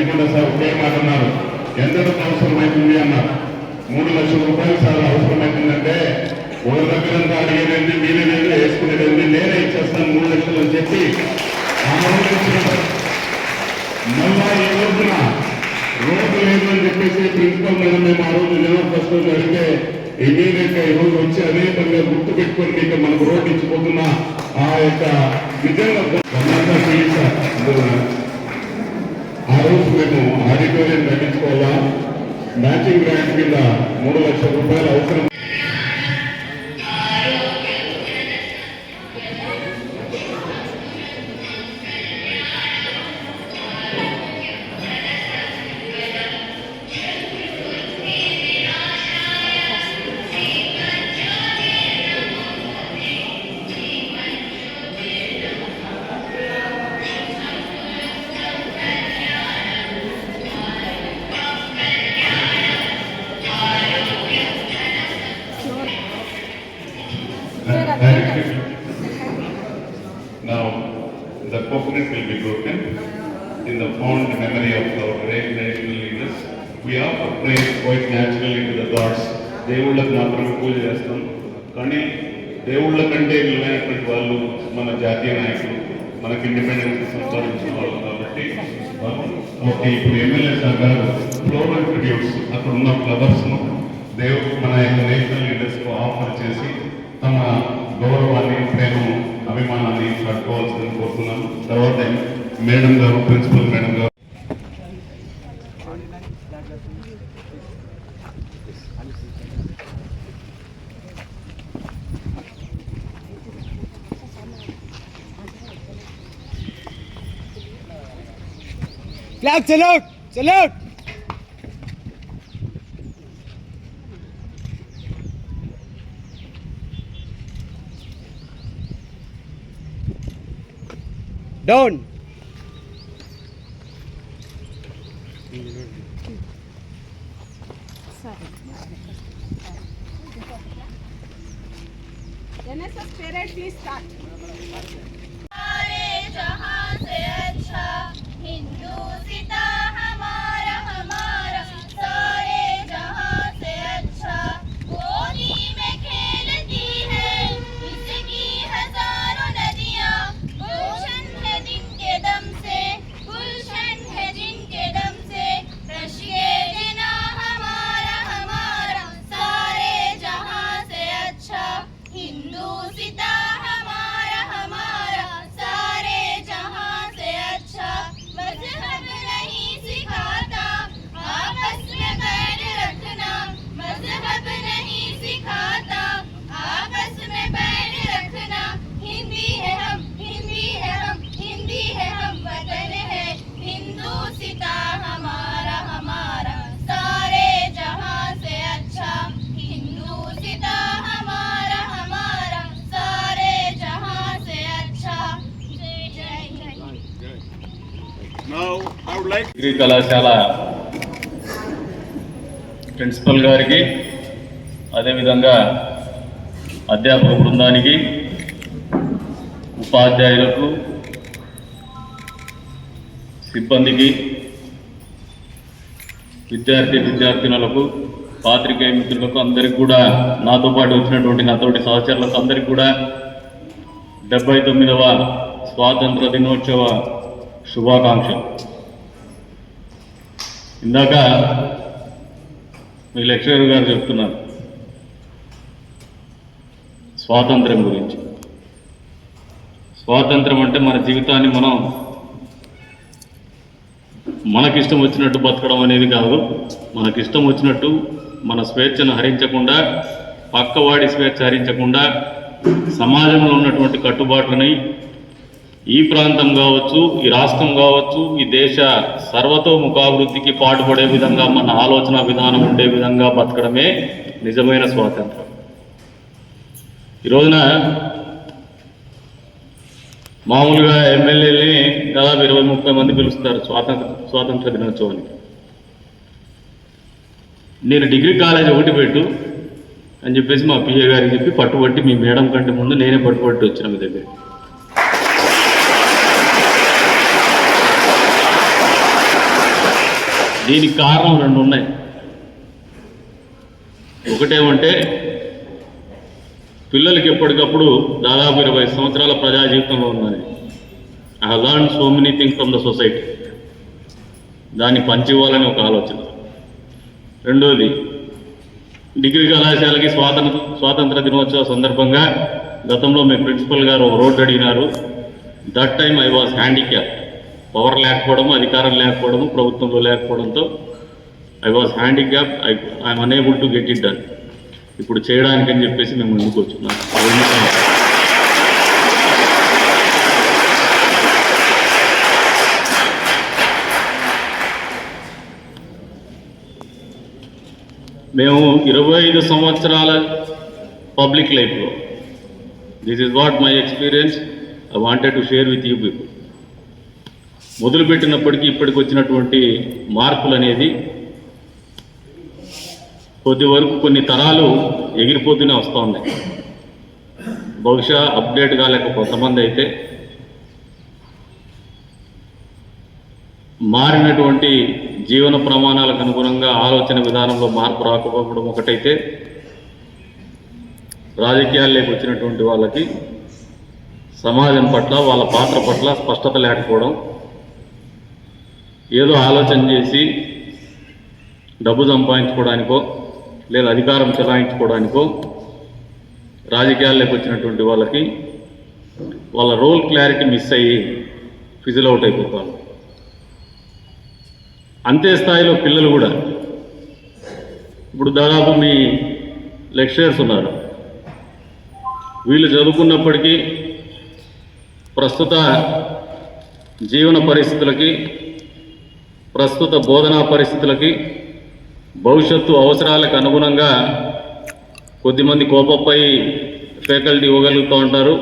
Kandikonda sir ఒకే మాట అన్నారు ఎంత డబ్బు అవసరమవుతుంది అన్నారు మూడు లక్షల రూపాయలు సార్ అవసరమవుతుందంటే ఒక దగ్గర అడిగేదండి మీరేదేదో వేసుకునేదండి నేనే ఇచ్చేస్తాను మూడు లక్షలు అని చెప్పి మళ్ళా ఈ రోజున రోడ్డు లేదు అని చెప్పేసి ప్రిన్సిపల్ మేడం మేము ఆ రోజు జనవరి ఫస్ట్ రోజు అడిగితే ఇమీడియట్గా ఈ రోజు వచ్చి అదే పనిగా గుర్తు పెట్టుకొని మీకు మనకు రోడ్డు ఇచ్చిపోతున్న ఆ యొక్క నిజంగా గమనంగా మేము ఆడిటోరియం కట్టించుకోవాలా మ్యాచింగ్ గ్రాంట్ కింద మూడు లక్షల రూపాయలు అవసరం the will be broken in the fond memory of our great national leaders. We offer praise quite naturally to the gods. దేవుళ్ళకు మాత్రమే పూజ చేస్తాం కానీ దేవుళ్ళ కంటే విలువైనటువంటి వాళ్ళు మన జాతీయ నాయకులు మనకి ఇండిపెండెన్స్ సంపాదించిన వాళ్ళు కాబట్టి ఓకే ఇప్పుడు ఎమ్మెల్యే సార్ గారు ఫ్లోరల్ ట్రిబ్యూట్స్ అక్కడ ఉన్న ఫ్లవర్స్ను దేవుడు మన యొక్క నేషనల్ లీడర్స్కు ఆఫర్ చేసి తమ కట్టుకోవాల్సిందని కోరుతున్నాను తర్వాత మేడం గారు ప్రిన్సిపల్ మేడం గారు flag salute salute down degree కళాశాల ప్రిన్సిపల్ గారికి అదేవిధంగా అధ్యాపక బృందానికి ఉపాధ్యాయులకు సిబ్బందికి విద్యార్థి విద్యార్థినులకు పాత్రికేయ మిత్రులకు అందరికీ కూడా నాతో పాటు వచ్చినటువంటి నాతోటి సహచరులకు అందరికీ కూడా డెబ్బై తొమ్మిదవ స్వాతంత్ర దినోత్సవ శుభాకాంక్షలు. ఇందాక మీ లెక్చరర్ గారు చెప్తున్నారు స్వాతంత్రం గురించి. స్వాతంత్రం అంటే మన జీవితాన్ని మనం మనకిష్టం వచ్చినట్టు బతకడం అనేది కాదు. మనకిష్టం వచ్చినట్టు మన స్వేచ్ఛను హరించకుండా పక్కవాడి స్వేచ్ఛ హరించకుండా సమాజంలో ఉన్నటువంటి కట్టుబాట్లని ఈ ప్రాంతం కావచ్చు ఈ రాష్ట్రం కావచ్చు ఈ దేశ సర్వతోముఖాభివృద్ధికి పాటుపడే విధంగా మన ఆలోచన విధానం ఉండే విధంగా బతకడమే నిజమైన స్వాతంత్రం. ఈ రోజున మామూలుగా ఎమ్మెల్యేని దాదాపు ఇరవై ముప్పై మంది పిలుస్తారు స్వాతంత్ర స్వాతంత్ర దినోత్సవానికి. నేను డిగ్రీ కాలేజ్ ఒకటి పెట్టు అని చెప్పేసి మా పిఏ గారికి చెప్పి పట్టుబట్టి మీ మేడం కంటే ముందు నేనే పట్టుబట్టి వచ్చిన మీ దగ్గర దీనికి కారణం రెండు ఉన్నాయి. ఒకటేమంటే పిల్లలకి ఎప్పటికప్పుడు దాదాపు ఇరవై సంవత్సరాల ప్రజా జీవితంలో ఉన్నది. I learn so many things from the society. దాన్ని పంచివ్వాలని ఒక ఆలోచన. రెండోది డిగ్రీ కళాశాలకి స్వాతంత్ర స్వాతంత్ర దినోత్సవ సందర్భంగా గతంలో మీ ప్రిన్సిపల్ గారు ఒక రోడ్డు అడిగినారు. That time I was handicap power లేకపోవడము అధికారం లేకపోవడము ప్రభుత్వంలో లేకపోవడంతో I was handicap I I'm unable to get it done ఇప్పుడు చేయడానికి అని చెప్పేసి మేము ముందుకు వచ్చున్నాం మేము ఇరవై ఐదు సంవత్సరాల పబ్లిక్ లైఫ్లో this is what my experience I wanted to share with you people మొదలుపెట్టినప్పటికీ ఇప్పటికి వచ్చినటువంటి మార్పులు అనేది కొద్ది వరకు కొన్ని తరాలు ఎగిరిపోతూనే వస్తూ ఉన్నాయి. బహుశా అప్డేట్ కాలేక కొంతమంది అయితే మారినటువంటి జీవన ప్రమాణాలకు అనుగుణంగా ఆలోచన విధానంలో మార్పు రాకపోవడం ఒకటైతే రాజకీయాల్లోకి వచ్చినటువంటి వాళ్ళకి సమాజం పట్ల వాళ్ళ పాత్ర పట్ల స్పష్టత లేకపోవడం ఏదో ఆలోచన చేసి డబ్బు సంపాదించుకోవడానికో లేదా అధికారం చెలాయించుకోవడానికో రాజకీయాల్లోకి వచ్చినటువంటి వాళ్ళకి వాళ్ళ రోల్ క్లారిటీ మిస్ అయ్యి ఫిజిల్ అవుట్ అయిపోతారు. అంతే స్థాయిలో పిల్లలు కూడా ఇప్పుడు దాదాపు మీ లెక్చరర్స్ ఉన్నారు. వీళ్ళు చదువుకున్నప్పటికీ ప్రస్తుత జీవన పరిస్థితులకి ప్రస్తుత బోధనా పరిస్థితులకి భవిష్యత్తు అవసరాలకు అనుగుణంగా కొద్దిమంది కోపపై ఫ్యాకల్టీ ఇవ్వగలుగుతూ ఉంటారు.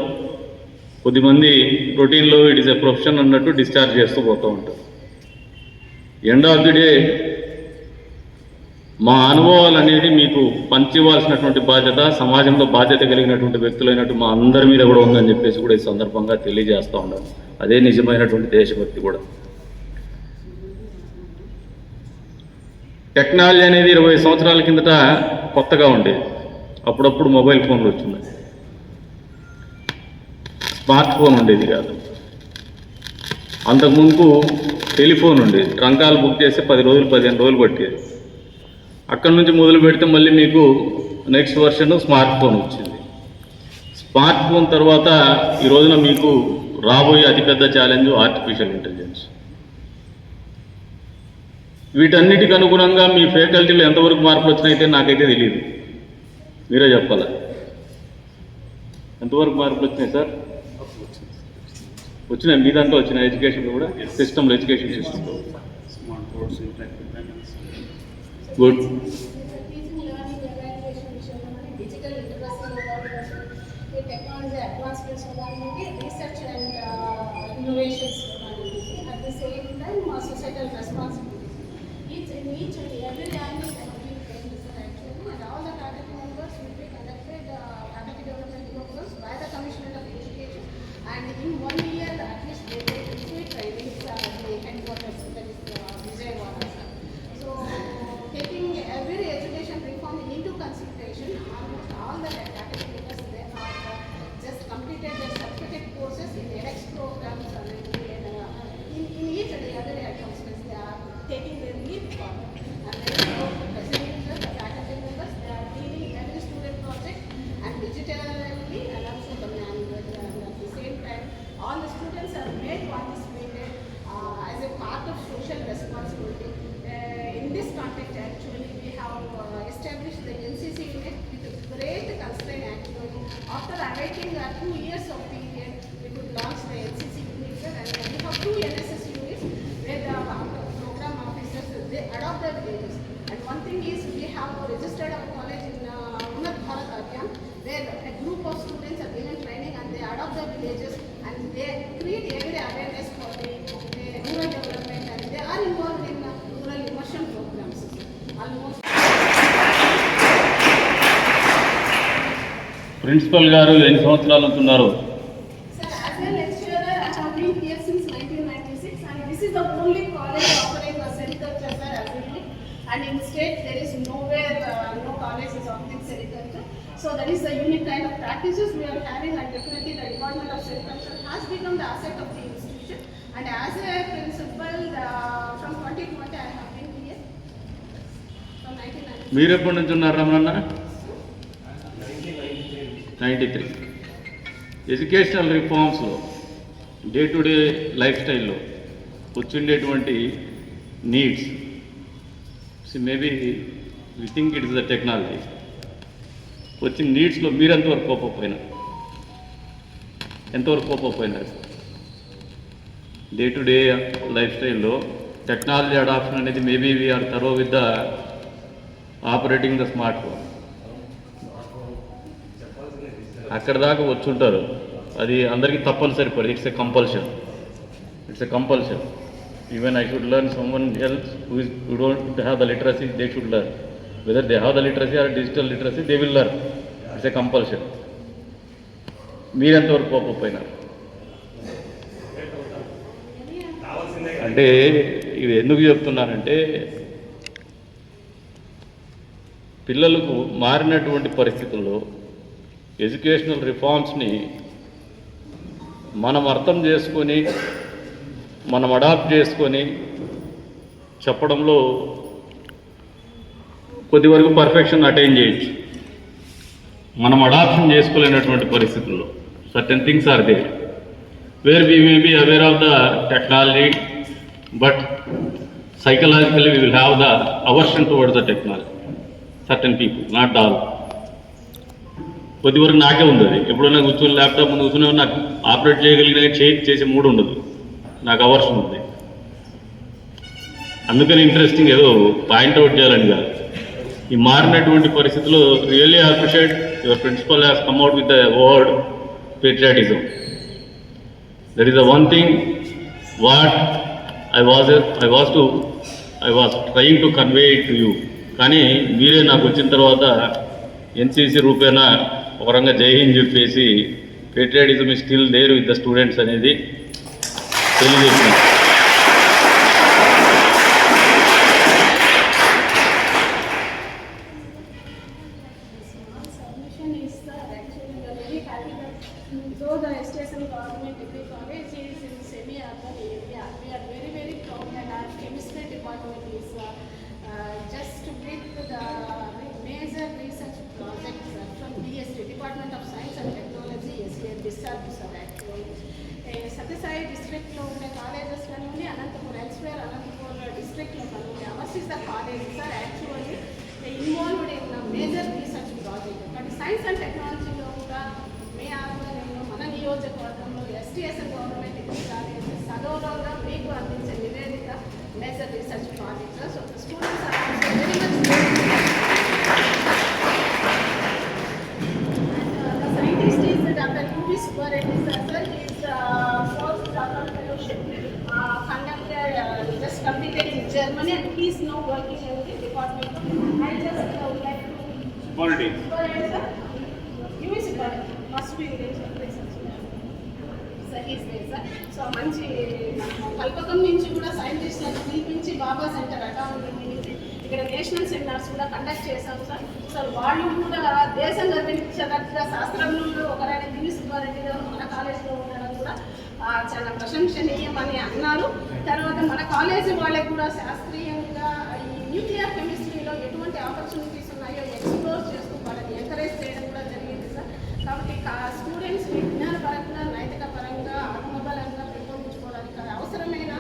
కొద్దిమంది రొటీన్లో ఇట్ ఇస్ ఎ ప్రొఫెషన్ అన్నట్టు డిశ్చార్జ్ చేస్తూ పోతూ ఉంటారు. ఎండ్ ఆఫ్ ది డే మా అనుభవాలు అనేది మీకు పంచివ్వాల్సినటువంటి బాధ్యత సమాజంలో బాధ్యత కలిగినటువంటి వ్యక్తులైనట్టు మా అందరి మీద కూడా ఉందని చెప్పేసి కూడా ఈ సందర్భంగా తెలియజేస్తూ ఉన్నాను. అదే నిజమైనటువంటి దేశభక్తి కూడా. టెక్నాలజీ అనేది ఇరవై సంవత్సరాల కిందట కొత్తగా ఉండేది అప్పుడప్పుడు మొబైల్ ఫోన్లు వచ్చినాయి స్మార్ట్ ఫోన్ ఉండేది కాదు. అంతకుముందు టెలిఫోన్ ఉండేది ట్రంకాలు బుక్ చేస్తే పది రోజులు పదిహేను రోజులు పట్టేది. అక్కడ నుంచి మొదలు పెడితే మళ్ళీ మీకు నెక్స్ట్ వర్షన్ స్మార్ట్ ఫోన్ వచ్చింది. స్మార్ట్ ఫోన్ తర్వాత ఈ రోజున మీకు రాబోయే అతిపెద్ద ఛాలెంజ్ ఆర్టిఫిషియల్ ఇంటెలిజెన్స్ వీటన్నిటికి అనుగుణంగా మీ ఫ్యాకల్టీలో ఎంతవరకు మార్పులు వచ్చినాయితే నాకైతే తెలియదు మీరే చెప్పాలా? ఎంతవరకు మార్పులు వచ్చినాయి సార్? వచ్చినాయి. మీ దాంట్లో వచ్చిన ఎడ్యుకేషన్లో కూడా? సిస్టంలో ఎడ్యుకేషన్ సిస్టంలో good technology advancements research and innovations in and every principal గారు ఎన్ని సంవత్సరాలు ఉంటున్నారు? మీరెప్పటి నుంచి ఉన్నారు రమణ అన్న నైంటీ త్రీ ఎడ్యుకేషనల్ రిఫార్మ్స్లో డే టు డే లైఫ్ స్టైల్లో వచ్చిండేటువంటి needs maybe we think it is the technology వచ్చిన నీడ్స్లో మీరు ఎంతవరకు కోపపోయినారు ఎంతవరకు కోపపోయినారు డే టు డే లైఫ్ స్టైల్లో టెక్నాలజీ అడాప్షన్ అనేది maybe we are through with the operating the smart phone అక్కడ దాకా వచ్చుంటారు. అది అందరికీ తప్పనిసరి పడి it's a compulsion it's a compulsion even I should learn someone else who don't have the literacy they should learn whether they have the literacy or digital literacy they will learn it's a compulsion మీరెంతవరకు కోపపోయినారు అంటే ఇది ఎందుకు చెప్తున్నానంటే పిల్లలకు మారినటువంటి పరిస్థితుల్లో educational రిఫార్మ్స్ని మనం అర్థం చేసుకొని మనం అడాప్ట్ చేసుకొని చెప్పడంలో కొద్ది వరకు పర్ఫెక్షన్ అటైన్ చేయొచ్చు. మనం అడాప్షన్ చేసుకోలేనటువంటి పరిస్థితుల్లో. Certain things are there. Where we may be aware of the technology but psychologically we will have the aversion towards the technology. Certain people not all. కొద్ది వరకు నాకే ఉంది అది ఎప్పుడైనా కూర్చొని ల్యాప్టాప్ ముందు కూర్చుని నాకు ఆపరేట్ చేయగలిగిన చేసి చేసే మూడు ఉండదు. నాకు అవర్స్ ఉంది. అందుకని ఇంట్రెస్టింగ్ ఏదో పాయింట్ అవుట్ చేయాలని కాదు. ఈ మారినటువంటి పరిస్థితుల్లో really appreciate your principal has come out with the word patriotism that is the one thing what I was I was to I was trying to convey it to you కానీ మీరే నాకు వచ్చిన తర్వాత ఎన్సీసీ రూపేణా ఒక రంగా జైహింద్ చెప్పేసి patriotism is still there with the students అనేది తెలియజేసింది ሰጥቷል። కల్పకం నుంచి కూడా సైంటిస్ట్లను పిలిపించి బాబా సెంటర్ అకాడమీ ఇక్కడ నేషనల్ సెమినార్స్ కూడా కండక్ట్ చేశాం సార్. సార్ వాళ్ళు కూడా దేశం గర్వించినట్టుగా శాస్త్రంలో ఒకరైన దివి సుబ్బారెడ్డి గారు మన కాలేజీలో ఉండడం కూడా చాలా ప్రశంసనీయం అని అన్నారు. తర్వాత మన కాలేజీ వాళ్ళకి కూడా శాస్త్రీయ ఈ న్యూక్లియర్ కెమిస్ట్రీలో ఎటువంటి ఆపర్చునిటీస్ ఉన్నాయో ఎక్స్ప్లోర్ చేస్తూ వాళ్ళని ఎంకరేజ్ చేయడం కూడా జరిగింది సార్ కాబట్టి స్టూడెంట్స్ విజ్ఞాన పరంగా నైతిక పరంగా ఆత్మబలంగా పెంపొందించుకోవడానికి అవసరమైన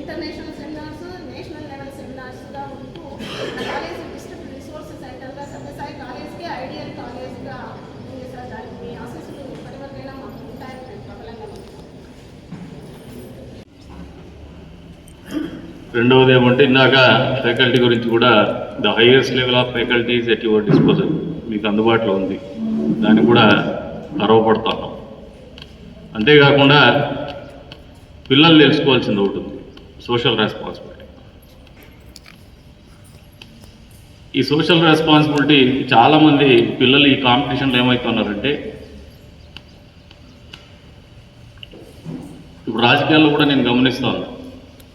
ఇంటర్నేషనల్ సెమినార్స్ నేషనల్ లెవెల్ సెమినార్స్గా ఉంటూ మన కాలేజ్ డిస్ట్రిక్ట్ రిసోర్స్ సెంటర్గా సత్యసాయి కాలేజ్కి ఐడియల్ కాలేజ్గా ఉంది సార్ దానికి మీ ఆశీస్సులు ఇప్పటివరకైనా మాకు ఉంటాయని నేను ప్రబలంగా నమ్ముతున్నాను. రెండవది ఏమంటే ఇందాక ఫ్యాకల్టీ గురించి కూడా the highest level of faculties at your disposal మీకు అందుబాటులో ఉంది. దాన్ని కూడా గర్వపడుతున్నాం. అంతేకాకుండా పిల్లలు తెలుసుకోవాల్సింది ఒకటి ఉంది. సోషల్ రెస్పాన్సిబిలిటీ ఈ సోషల్ రెస్పాన్సిబిలిటీ చాలామంది పిల్లలు ఈ కాంపిటీషన్లో ఏమవుతున్నారంటే ఇప్పుడు రాజకీయాల్లో కూడా నేను గమనిస్తాను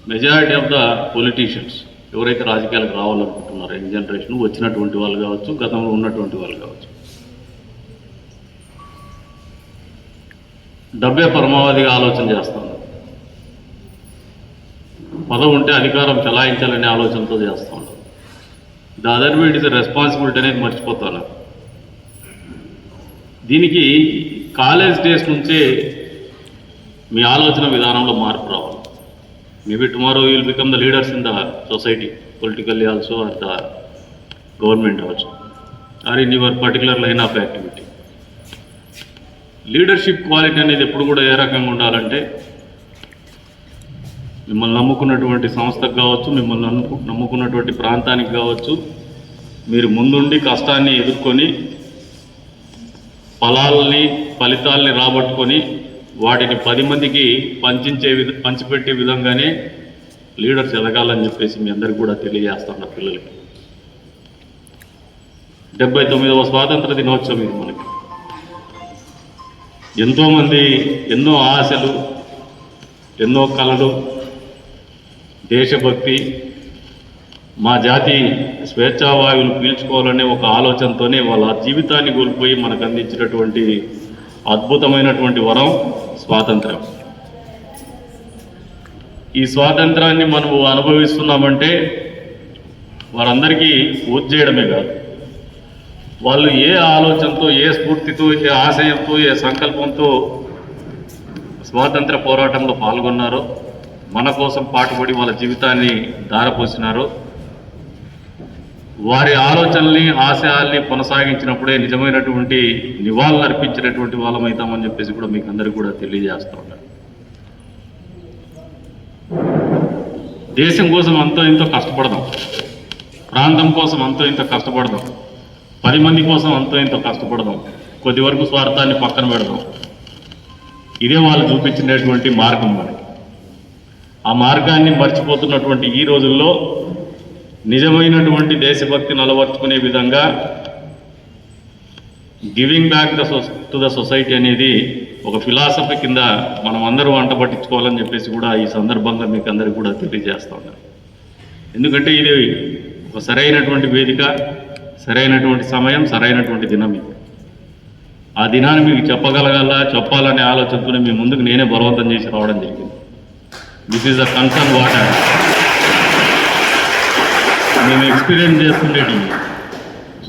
మెజారిటీ ఆఫ్ ద పొలిటీషియన్స్ ఎవరైతే రాజకీయాలకు రావాలనుకుంటున్నారో యంగ్ జనరేషన్ వచ్చినటువంటి వాళ్ళు కావచ్చు గతంలో ఉన్నటువంటి వాళ్ళు కావచ్చు. డబ్బే పరమావధిగా ఆలోచన చేస్తాను. పదవి ఉంటే అధికారం చలాయించాలనే ఆలోచనతో చేస్తూ ఉంటాం the other weed is responsibility అనేది మర్చిపోతాను. దీనికి కాలేజ్ డేస్ నుంచే మీ ఆలోచన విధానంలో మార్పు రావాలి. Maybe tomorrow will become the leaders in the society politically also or the government also or in your particular line of activity leadership quality అనేది ఎప్పుడు కూడా ఏ రకంగా ఉండాలంటే మిమ్మల్ని నమ్ముకున్నటువంటి సంస్థకు కావచ్చు మిమ్మల్ని నమ్ము నమ్ముకున్నటువంటి ప్రాంతానికి కావచ్చు మీరు ముందుండి కష్టాన్ని ఎదుర్కొని ఫలాల్ని ఫలితాల్ని రాబట్టుకొని వాటిని పది మందికి పంచించే విధ పంచిపెట్టే విధంగానే లీడర్స్ ఎదగాలని చెప్పేసి మీ అందరికి కూడా తెలియజేస్తున్న పిల్లలకి. డెబ్బై తొమ్మిదవ స్వాతంత్ర దినోత్సవం ఇది మనకి. ఎంతోమంది ఎన్నో ఆశలు ఎన్నో కళలు దేశభక్తి మా జాతి స్వేచ్ఛావాయువులు పీల్చుకోవాలనే ఒక ఆలోచనతోనే వాళ్ళ జీవితాన్ని కోల్పోయి మనకు అందించినటువంటి అద్భుతమైనటువంటి వరం స్వాతంత్రం. ఈ స్వాతంత్రాన్ని మనము అనుభవిస్తున్నామంటే వారందరికీ ఓట్ చేయడమే కాదు. వాళ్ళు ఏ ఆలోచనతో ఏ స్ఫూర్తితో ఏ ఆశయంతో ఏ సంకల్పంతో స్వాతంత్ర పోరాటంలో పాల్గొన్నారో మన కోసం పాటుపడి వాళ్ళ జీవితాన్ని దారపోసినారో వారి ఆలోచనల్ని ఆశయాల్ని కొనసాగించినప్పుడే నిజమైనటువంటి నివాళులు అర్పించినటువంటి వాళ్ళమవుతామని చెప్పేసి కూడా మీకు అందరికీ కూడా తెలియజేస్తూ ఉంటాను దేశం కోసం అంతో ఇంతో కష్టపడదాం. ప్రాంతం కోసం అంతో ఇంత కష్టపడదాం. పది మంది కోసం అంతో ఇంత కష్టపడదాం. కొద్ది వరకు స్వార్థాన్ని పక్కన పెడదాం. ఇదే వాళ్ళు చూపించినటువంటి మార్గం మనకి ఆ మార్గాన్ని మర్చిపోతున్నటువంటి ఈ రోజుల్లో నిజమైనటువంటి దేశభక్తి నలవర్చుకునే విధంగా giving back the to the society అనేది ఒక ఫిలాసఫీ కింద మనం అందరూ వంట పట్టించుకోవాలని చెప్పేసి కూడా ఈ సందర్భంగా మీకు అందరికీ కూడా తెలియజేస్తా ఉన్నాను. ఎందుకంటే ఇది ఒక సరైనటువంటి వేదిక సరైనటువంటి సమయం సరైనటువంటి దినం ఇది. ఆ దినాన్ని మీకు చెప్పగలగల చెప్పాలనే ఆలోచనతోనే మీ ముందుకు నేనే బలవంతం చేసి రావడం జరిగింది. This is the concern water మేము ఎక్స్పీరియన్స్ చేస్తుండేటి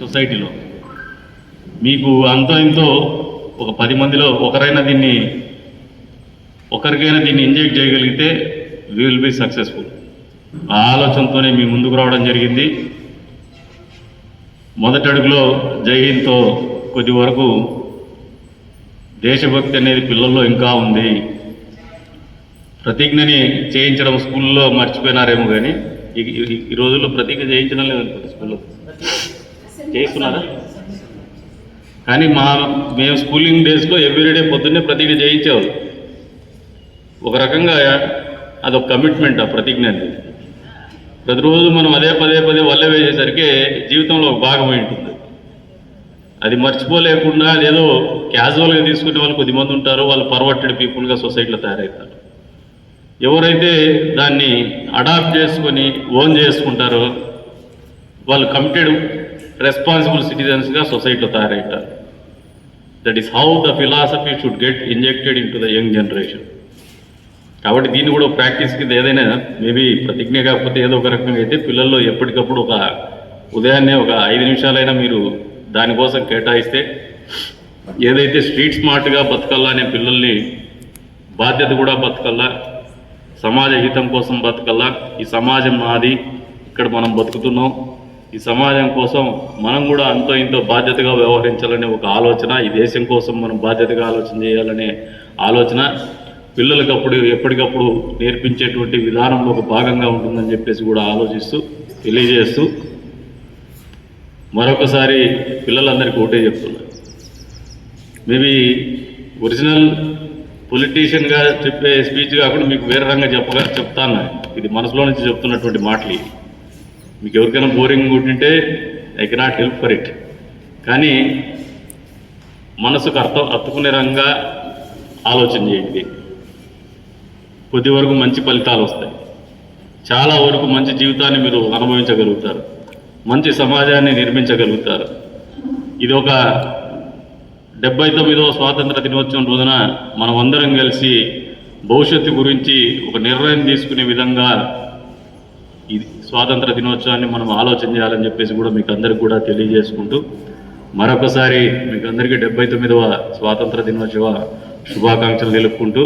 సొసైటీలో మీకు అంతో ఇంతో ఒక పది మందిలో ఒకరైనా దీన్ని ఒకరికైనా దీన్ని ఇంజెక్ట్ చేయగలిగితే వీ విల్ బి సక్సెస్ఫుల్ ఆ ఆలోచనతోనే మీ ముందుకు రావడం జరిగింది. మొదటి అడుగులో జైహింద్తో కొద్ది వరకు దేశభక్తి అనేది పిల్లల్లో ఇంకా ఉంది. ప్రతిజ్ఞని చేయించడం స్కూల్లో మర్చిపోయినారేమో కానీ ఈ రోజుల్లో ప్రతీక చేయించడం లేదనుకుంటా స్కూల్లో. చేస్తున్నారా కానీ మా మేము స్కూలింగ్ డేస్లో ఎవ్రీడే పొద్దున్నే ప్రతిజ్ఞ చేయించేవాళ్ళు ఒక రకంగా అదొక కమిట్మెంట్ ఆ ప్రతిజ్ఞ అనేది ప్రతిరోజు మనం అదే పదే పదే వల్ల వేసేసరికి జీవితంలో ఒక భాగం ఉంటుంది. అది మర్చిపోలేకుండా అదేదో క్యాజువల్గా తీసుకునే వాళ్ళు కొద్దిమంది ఉంటారు వాళ్ళు పర్వర్టెడ్ పీపుల్గా సొసైటీలో తయారవుతారు. ఎవరైతే దాన్ని అడాప్ట్ చేసుకొని ఓన్ చేసుకుంటారో వాళ్ళు కమిటెడ్ రెస్పాన్సిబుల్ సిటిజన్స్గా సొసైటీలో తయారవుతారు. That is how the philosophy should get injected in to the young generation కాబట్టి దీన్ని కూడా ప్రాక్టీస్ కింద ఏదైనా మేబీ ప్రతిజ్ఞ కాకపోతే ఏదో ఒక రకంగా అయితే పిల్లల్లో ఎప్పటికప్పుడు ఒక ఉదయాన్నే ఒక ఐదు నిమిషాలైనా మీరు దానికోసం కేటాయిస్తే ఏదైతే స్ట్రీట్ స్మార్ట్గా బతకల్లా అనే పిల్లల్ని బాధ్యత కూడా బతకల్లా సమాజ హితం కోసం బతకల్లా ఈ సమాజం మాది ఇక్కడ మనం బతుకుతున్నాం. ఈ సమాజం కోసం మనం కూడా అంతో ఇంతో బాధ్యతగా వ్యవహరించాలనే ఒక ఆలోచన ఈ దేశం కోసం మనం బాధ్యతగా ఆలోచన చేయాలనే ఆలోచన పిల్లలకు అప్పుడు ఎప్పటికప్పుడు నేర్పించేటువంటి విధానంలో ఒక భాగంగా ఉంటుందని చెప్పేసి కూడా ఆలోచిస్తూ తెలియజేస్తూ మరొకసారి పిల్లలందరికీ ఒకటే చెప్తున్నారు మేబీ ఒరిజినల్ పొలిటీషియన్గా చెప్పే స్పీచ్ కాకుండా మీకు వేరే రంగా చెప్పగా చెప్తాను. ఇది మనసులో నుంచి చెప్తున్నటువంటి మాటలు మీకు ఎవరికైనా బోరింగ్ ఉంటుంటే I cannot help for it. కానీ మనసుకు అర్థం అత్తుకునే రంగా ఆలోచన చేయండి. కొద్ది వరకు మంచి ఫలితాలు వస్తాయి. చాలా వరకు మంచి జీవితాన్ని మీరు అనుభవించగలుగుతారు. మంచి సమాజాన్ని నిర్మించగలుగుతారు. ఇది ఒక డెబ్బై తొమ్మిదవ స్వాతంత్ర దినోత్సవం రోజున మనం అందరం కలిసి భవిష్యత్తు గురించి ఒక నిర్ణయం తీసుకునే విధంగా ఇది స్వాతంత్ర దినోత్సవాన్ని మనం ఆలోచన చేయాలని చెప్పేసి కూడా మీకు అందరికి కూడా తెలియజేసుకుంటూ మరొకసారి మీకు అందరికీ డెబ్బై తొమ్మిదవ స్వాతంత్ర దినోత్సవ శుభాకాంక్షలు తెలుపుకుంటూ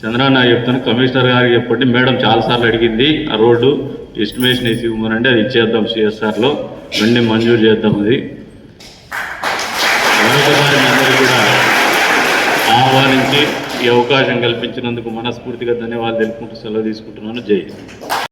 చంద్రన్న చెప్తాను కమిషనర్ గారు చెప్పండి. మేడం చాలాసార్లు అడిగింది ఆ రోడ్డు ఎస్టిమేషన్ వేసి ఇవ్వమనండి అది ఇచ్చేద్దాం సిఎస్ఆర్లో వెంటనే మంజూరు చేద్దాం అది. ప్రభుత్వాన్ని అందరూ కూడా ఆహ్వానించి ఈ అవకాశం కల్పించినందుకు మనస్ఫూర్తిగా ధన్యవాదాలు తెలుపుకుంటూ సెలవు తీసుకుంటున్నాను. జై